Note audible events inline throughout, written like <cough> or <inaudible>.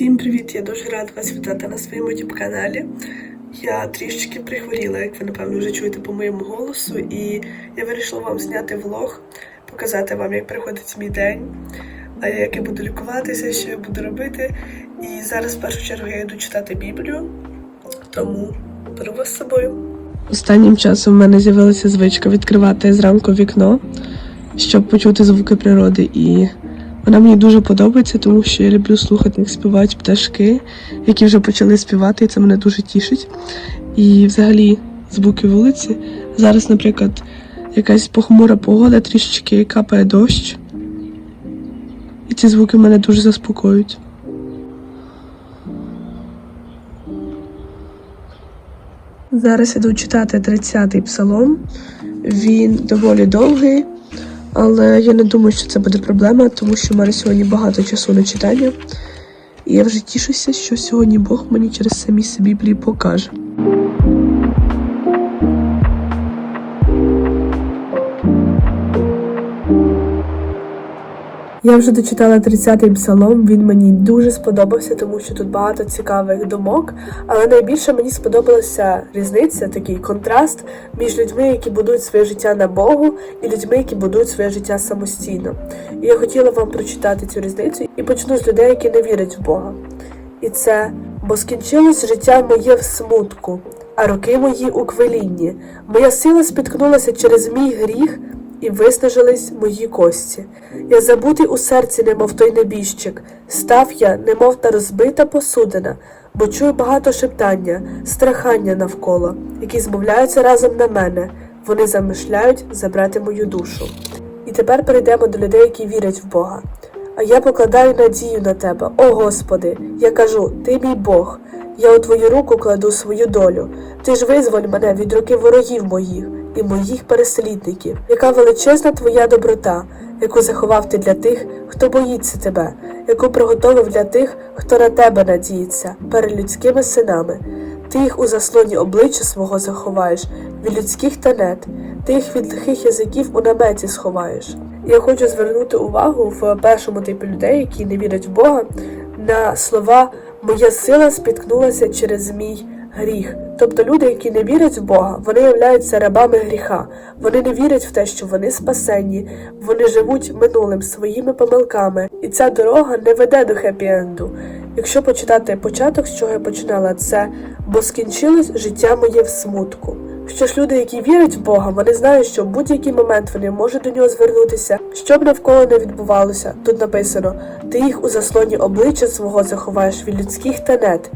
Всім привіт! Я дуже рада вас вітати на своєму youtube каналі. Я трішечки прихворіла, як ви напевно вже чуєте по моєму голосу, і я вирішила вам зняти влог, показати вам, як проходить мій день, як я буду лікуватися, що я буду робити. І зараз в першу чергу я йду читати Біблію, тому беру вас з собою. Останнім часом в мене з'явилася звичка відкривати зранку вікно, щоб почути звуки природи. І вона мені дуже подобається, тому що я люблю слухати, як співають пташки, які вже почали співати, і це мене дуже тішить. І взагалі звуки вулиці. Зараз, наприклад, якась похмура погода, трішечки капає дощ. І ці звуки мене дуже заспокоюють. Зараз іду читати 30-й псалом. Він доволі довгий, але я не думаю, що це буде проблема, тому що в мене сьогодні багато часу на читання. І я вже тішуся, що сьогодні Бог мені через самі собі покаже. Я вже дочитала 30-й псалом. Він мені дуже сподобався, тому що тут багато цікавих думок. Але найбільше мені сподобалася різниця, такий контраст між людьми, які будують своє життя на Богу, і людьми, які будують своє життя самостійно. І я хотіла вам прочитати цю різницю і почну з людей, які не вірять в Бога. І це бо скінчилось життя моє в смутку, а роки мої у квелінні. Моя сила спіткнулася через мій гріх і виснажились мої кості. Я забутий у серці, немов той небіжчик, став я, немов та розбита посудина, бо чую багато шептання, страхання навколо, які змовляються разом на мене. Вони замишляють забрати мою душу. І тепер перейдемо до людей, які вірять в Бога. А я покладаю надію на тебе, о Господи, я кажу, ти мій Бог. Я у твою руку кладу свою долю. Ти ж визволь мене від руки ворогів моїх і моїх переслідників. Яка величезна твоя доброта, яку заховав ти для тих, хто боїться тебе, яку приготовив для тих, хто на тебе надіється, перед людськими синами. Ти їх у заслоні обличчя свого заховаєш, від людських тенет, ти їх від лихих язиків у наметі сховаєш. Я хочу звернути увагу в першому типі людей, які не вірять в Бога, на слова Моя сила спіткнулася через мій гріх. Тобто люди, які не вірять в Бога, вони являються рабами гріха. Вони не вірять в те, що вони спасенні, вони живуть минулим своїми помилками, і ця дорога не веде до хеппі-енду. Якщо почитати початок, з чого я починала, це бо скінчилось життя моє в смутку. Що ж люди, які вірять в Бога, вони знають, що в будь-який момент вони можуть до нього звернутися, що б навколо не відбувалося. Тут написано: ти їх у заслоні обличчя свого заховаєш від людських тенет,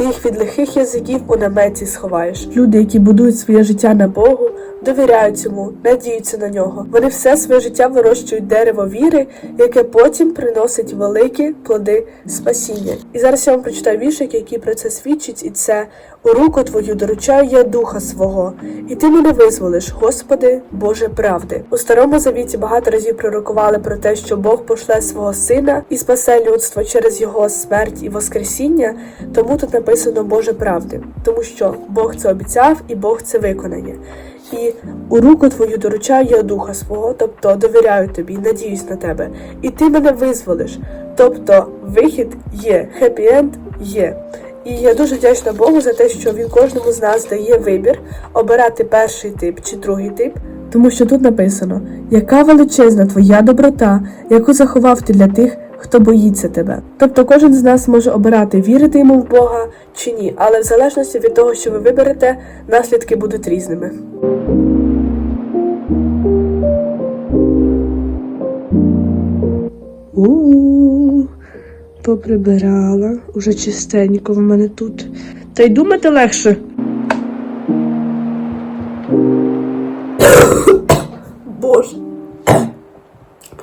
ти їх від лихих язиків у наметі сховаєш. Люди, які будують своє життя на Богу, довіряють йому, надіються на нього. Вони все своє життя вирощують дерево віри, яке потім приносить великі плоди спасіння. І зараз я вам прочитаю віршик, який про це свідчить, і це у руку твою доручаю я духа свого, і ти мене визволиш, Господи, Боже правди. У старому завіті багато разів пророкували про те, що Бог пошле свого сина і спасе людство через його смерть і воскресіння. Тому тут написано Боже правди, тому що Бог це обіцяв і Бог це виконає. І у руку твою доручаю я духа свого, тобто довіряю тобі, надіюсь на тебе, і ти мене визволиш. Тобто вихід є, хеппі-енд є. І я дуже вдячна Богу за те, що він кожному з нас дає вибір обирати перший тип чи другий тип, тому що тут написано, яка величезна твоя доброта, яку заховав ти для тих, хто боїться тебе. Тобто кожен з нас може обирати, вірити йому в Бога чи ні, але в залежності від того, що ви виберете, наслідки будуть різними. У поприбирала, уже чистенько в мене тут. Та й думати легше. Боже.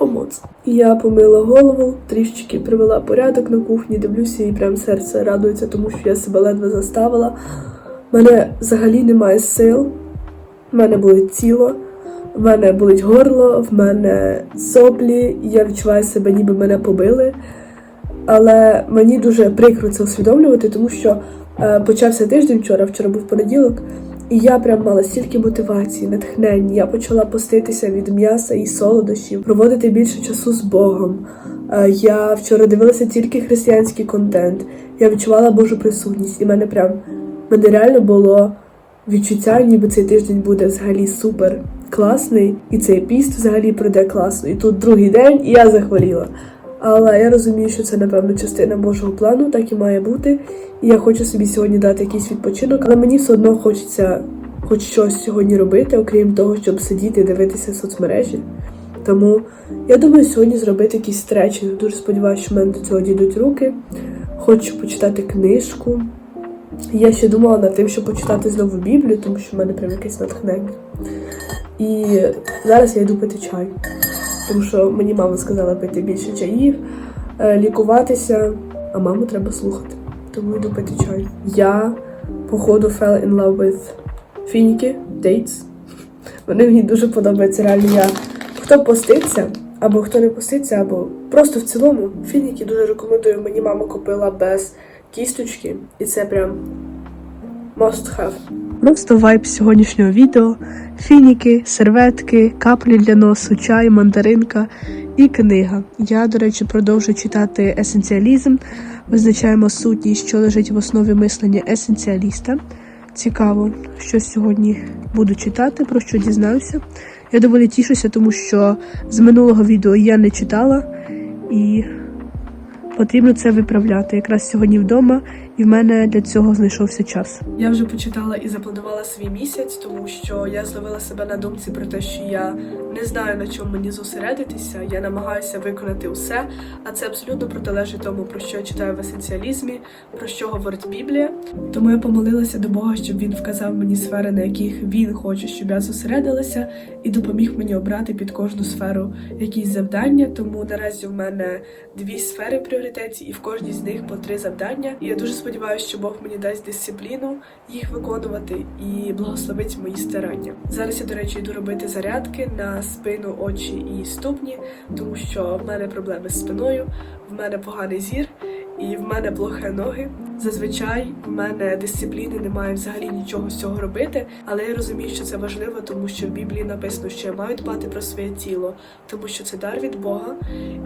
Помоц. Я помила голову, трішечки привела порядок на кухні, дивлюся і прям серце радується, тому що я себе ледве заставила. У мене взагалі немає сил, в мене болить тіло, в мене болить горло, в мене соплі, я відчуваю себе, ніби мене побили. Але мені дуже прикро це усвідомлювати, тому що е, почався тиждень вчора, вчора був понеділок, і я прям мала стільки мотивації, натхнення. Я почала поститися від м'яса і солодощів, проводити більше часу з Богом, Е, Я вчора дивилася тільки християнський контент. Я відчувала Божу присутність, і мене прям мене реально було відчуття, ніби цей тиждень буде взагалі супер класний, і цей піст взагалі пройде класно. І тут другий день, і я захворіла. Але я розумію, що це напевно частина Божого плану, так і має бути. І я хочу собі сьогодні дати якийсь відпочинок, але мені все одно хочеться хоч щось сьогодні робити, окрім того, щоб сидіти і дивитися соцмережі. Тому я думаю сьогодні зробити якийсь стретчинг. Дуже сподіваюся, що в мене до цього дійдуть руки. Хочу почитати книжку. Я ще думала над тим, щоб почитати знову Біблію, тому що в мене прям якесь натхнення. І зараз я йду пити чай, тому що мені мама сказала пити більше чаїв, е, лікуватися, а маму треба слухати. Тому йду пити чай. Я, походу, fell in love with фініки, dates. Вони мені дуже подобаються. Реально, я хто поститься, або хто не поститься, або просто в цілому. Фініки дуже рекомендую. Мені мама купила без кісточки, і це прям must have. Просто вайб сьогоднішнього відео: фініки, серветки, каплі для носу, чай, мандаринка і книга. Я, до речі, продовжую читати есенціалізм. Визначаємо сутність, що лежить в основі мислення есенціаліста. Цікаво, що сьогодні буду читати, про що дізнаюся. Я доволі тішуся, тому що з минулого відео я не читала і потрібно це виправляти. Якраз сьогодні вдома, і в мене для цього знайшовся час. Я вже почитала і запланувала свій місяць, тому що я зловила себе на думці про те, що я не знаю на чому мені зосередитися. Я намагаюся виконати усе, а це абсолютно протилежить тому, про що я читаю в есенціалізмі, про що говорить Біблія. Тому я помолилася до Бога, щоб він вказав мені сфери, на яких він хоче, щоб я зосередилася, і допоміг мені обрати під кожну сферу якісь завдання. Тому наразі в мене дві сфери пріоритетів, і в кожній з них по три завдання. І я дуже сподіваюся, що Бог мені дасть дисципліну їх виконувати і благословить мої старання. Зараз я, до речі, йду робити зарядки на спину, очі і ступні, тому що в мене проблеми з спиною, в мене поганий зір. І в мене плохе ноги. Зазвичай в мене дисципліни немає взагалі нічого з цього робити, але я розумію, що це важливо, тому що в Біблії написано, що я маю дбати про своє тіло, тому що це дар від Бога,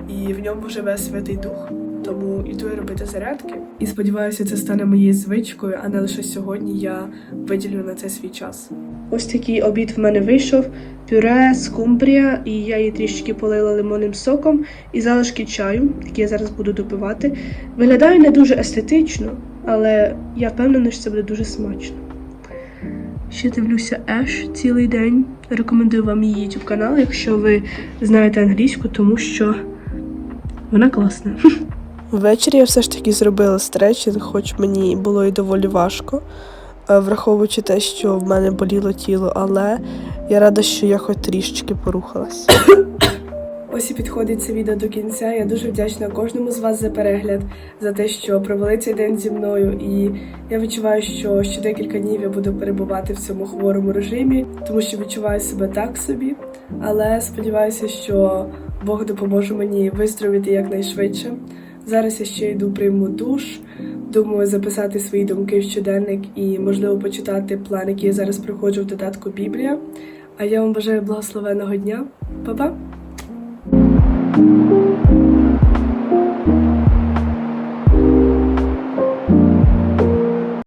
і в ньому живе Святий Дух. Тому іду я робити зарядки. І сподіваюся, це стане моєю звичкою, а не лише сьогодні я виділю на це свій час. Ось такий обід в мене вийшов: пюре, скумбрія, і я її трішки полила лимонним соком і залишки чаю, які я зараз буду допивати. Виглядає не дуже естетично, але я впевнена, що це буде дуже смачно. Ще дивлюся Еш цілий день. Рекомендую вам її YouTube канал, якщо ви знаєте англійську, тому що вона класна. <laughs> Ввечері я все ж таки зробила стретчинг, хоч мені було і доволі важко, е, враховуючи те, що в мене боліло тіло, але я рада, що я хоч трішечки порухалась. <coughs> Ось і підходить це відео до кінця. Я дуже вдячна кожному з вас за перегляд, за те, що провели цей день зі мною. І я відчуваю, що ще декілька днів я буду перебувати в цьому хворому режимі, тому що відчуваю себе так собі. Але сподіваюся, що Бог допоможе мені виздоровіти якнайшвидше. Зараз я ще йду прийму душ. Думаю, записати свої думки в щоденник і, можливо, почитати план, який я зараз приходжу в додатку Біблія. А я вам бажаю благословеного дня. Па-па!